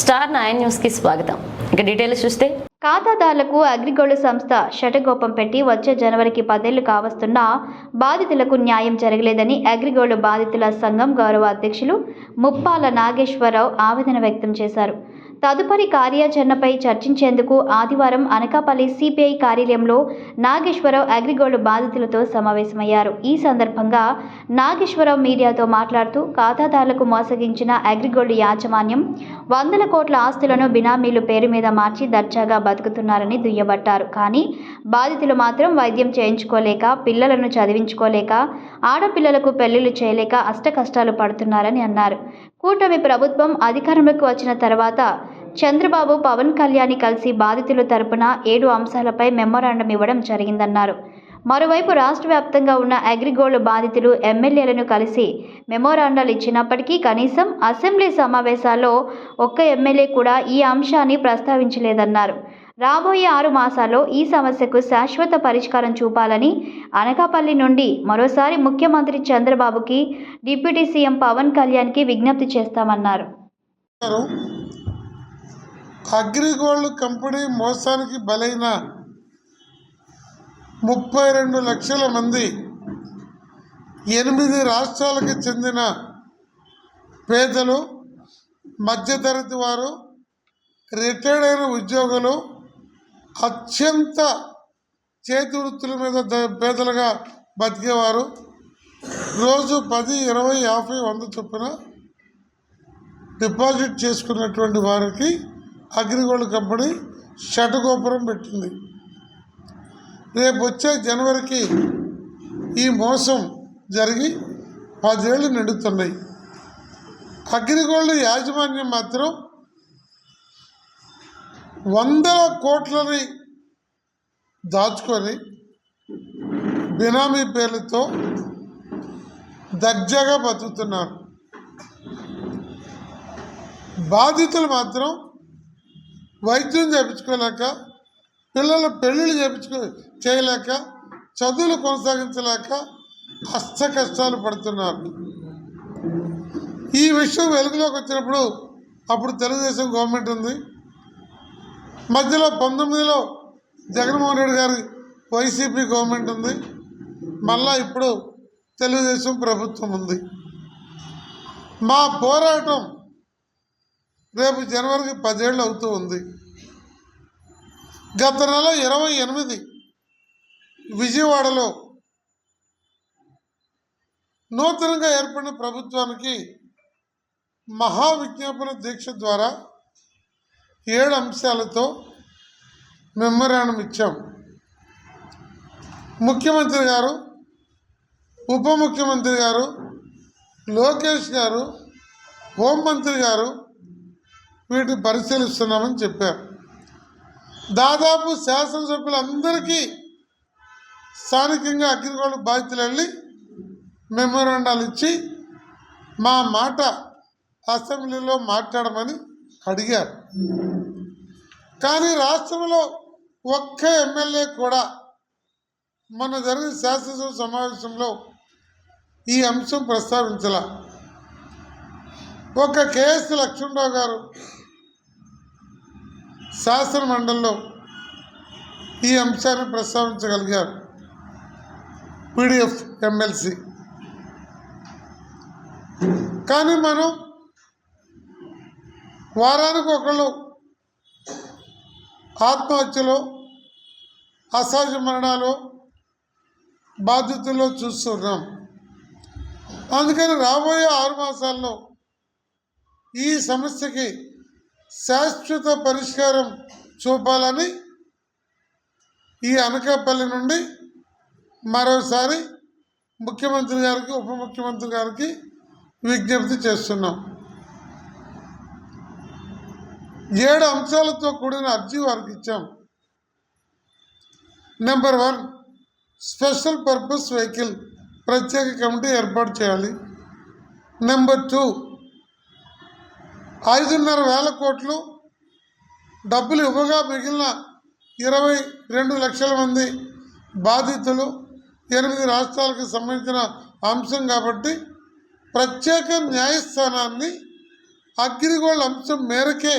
Star nine న్యూస్కి స్వాగతం. ఇక డీటెయిల్స్ చూస్తే ఖాతాదారులకు అగ్రిగోల్డ్ సంస్థ శటగోపం పెట్టి వచ్చే జనవరికి పదేళ్ళు కావస్తున్నా బాధితులకు న్యాయం జరగలేదని అగ్రిగోల్డ్ బాధితుల సంఘం గౌరవ అధ్యక్షులు ముప్పాల నాగేశ్వరరావు ఆవేదన వ్యక్తం చేశారు. తదుపరి కార్యాచరణపై చర్చించేందుకు ఆదివారం అనకాపల్లి సిపిఐ కార్యాలయంలో నాగేశ్వరరావు అగ్రిగోల్డ్ బాధితులతో సమావేశమయ్యారు. ఈ సందర్భంగా నాగేశ్వరరావు మీడియాతో మాట్లాడుతూ ఖాతాదారులకు మోసగించిన అగ్రిగోల్డ్ యాజమాన్యం వందల కోట్ల ఆస్తులను బినామీలు పేరు మీద మార్చి దర్జాగా బతుకుతున్నారని దుయ్యబట్టారు. కానీ బాధితులు మాత్రం వైద్యం చేయించుకోలేక పిల్లలను చదివించుకోలేక ఆడపిల్లలకు పెళ్ళిళ్ళు చేయలేక అష్టకష్టాలు పడుతున్నారని అన్నారు. కూటమి ప్రభుత్వం అధికారంలోకి వచ్చిన తర్వాత చంద్రబాబు పవన్ కళ్యాణ్ కలిసి బాధితుల తరపున ఏడు అంశాలపై మెమోరాండం ఇవ్వడం జరిగిందన్నారు. మరోవైపు రాష్ట్ర వ్యాప్తంగా ఉన్న అగ్రిగోల్డ్ బాధితులు ఎమ్మెల్యేలను కలిసి మెమోరాండాలు ఇచ్చినప్పటికీ కనీసం అసెంబ్లీ సమావేశాల్లో ఒక్క ఎమ్మెల్యే కూడా ఈ అంశాన్ని ప్రస్తావించలేదన్నారు. రాబోయే ఆరు మాసాల్లో ఈ సమస్యకు శాశ్వత పరిష్కారం చూపాలని అనకాపల్లి నుండి మరోసారి ముఖ్యమంత్రి చంద్రబాబుకి డిప్యూటీ సీఎం పవన్ కళ్యాణ్కి విజ్ఞప్తి చేస్తామన్నారు. అగ్రిగోల్డ్ కంపెనీ మోసానికి బలైన ముప్పై రెండు లక్షల మంది ఎనిమిది రాష్ట్రాలకు చెందిన పేదలు మధ్యతరగతి వారు రిటైర్డ్ అయిన ఉద్యోగులు అత్యంత చేతి వృత్తుల మీద పేదలుగా బతికేవారు. రోజు పది ఇరవై యాభై వంద చొప్పున డిపాజిట్ చేసుకున్నటువంటి వారికి అగ్రిగోల్డ్ కంపెనీ షటగోపురం పెట్టింది. రేపు వచ్చే జనవరికి ఈ మోసం జరిగి పదేళ్ళు నిండుతున్నాయి. అగ్రిగోల్డ్ యాజమాన్యం మాత్రం వందల కోట్లని దాచుకొని బినామీ పేర్లతో దర్జాగా బతుకుతున్నారు. బాధితులు మాత్రం వైద్యం చేయించుకోలేక పిల్లల పెళ్ళిళ్ళు చేయించుకో చేయలేక చదువులు కొనసాగించలేక అష్ట కష్టాలు పడుతున్నారు. ఈ విషయం వెలుగులోకి వచ్చినప్పుడు అప్పుడు తెలుగుదేశం గవర్నమెంట్ ఉంది. మధ్యలో పంతొమ్మిదిలో జగన్మోహన్ రెడ్డి గారి వైసీపీ గవర్నమెంట్ ఉంది. మళ్ళా ఇప్పుడు తెలుగుదేశం ప్రభుత్వం ఉంది. మా పోరాటం రేపు జనవరికి పదేళ్ళు అవుతూ ఉంది. గత నెల ఇరవై ఎనిమిది విజయవాడలో నూతనంగా ఏర్పడిన ప్రభుత్వానికి మహా విజ్ఞాపన దీక్ష ద్వారా ఏడు అంశాలతో మెమరాండం ఇచ్చాం. ముఖ్యమంత్రి గారు ఉప ముఖ్యమంత్రి గారు లోకేష్ గారు హోంమంత్రి గారు వీటిని పరిశీలిస్తున్నామని చెప్పారు. దాదాపు శాసనసభ్యులందరికీ స్థానికంగా అగ్రిగోల్డ్ బాధితులు వెళ్ళి మెమోరాండాలు ఇచ్చి మా మాట అసెంబ్లీలో మాట్లాడమని అడిగారు. కానీ రాష్ట్రంలో ఒక్క ఎమ్మెల్యే కూడా మొన్న జరిగిన శాసనసభ సమావేశంలో ఈ అంశం ప్రస్తావించాల. ఒక కేఎస్ లక్ష్మణరావు గారు శాసన మండలిలో ఈ అంశాన్ని ప్రస్తావించగలిగారు. PDF MLC. కానీ మనం వారానికి ఒకళ్ళు ఆత్మహత్యలు అసహజ మరణాలు బాధ్యతల్లో చూస్తున్నాం. అందుకని రాబోయే ఆరు మాసాల్లో ఈ సమస్యకి శాశ్వత పరిష్కారం చూపాలని ఈ అనకాపల్లి నుండి మరోసారి ముఖ్యమంత్రి గారికి ఉప ముఖ్యమంత్రి గారికి విజ్ఞప్తి చేస్తున్నాం. ఏడు అంశాలతో కూడిన అర్జీ వారికి ఇచ్చాం. Number one special purpose vehicle ప్రత్యేక కమిటీ ఏర్పాటు చేయాలి. నెంబర్ టూ ఐదున్నర వేల కోట్లు డబ్బులు ఇవ్వగా మిగిలిన ఇరవై రెండు లక్షల మంది బాధితులు ఎనిమిది రాష్ట్రాలకు సంబంధించిన అంశం కాబట్టి ప్రత్యేక న్యాయస్థానాన్ని అగ్రిగోల్డ్ అంశం మేరకే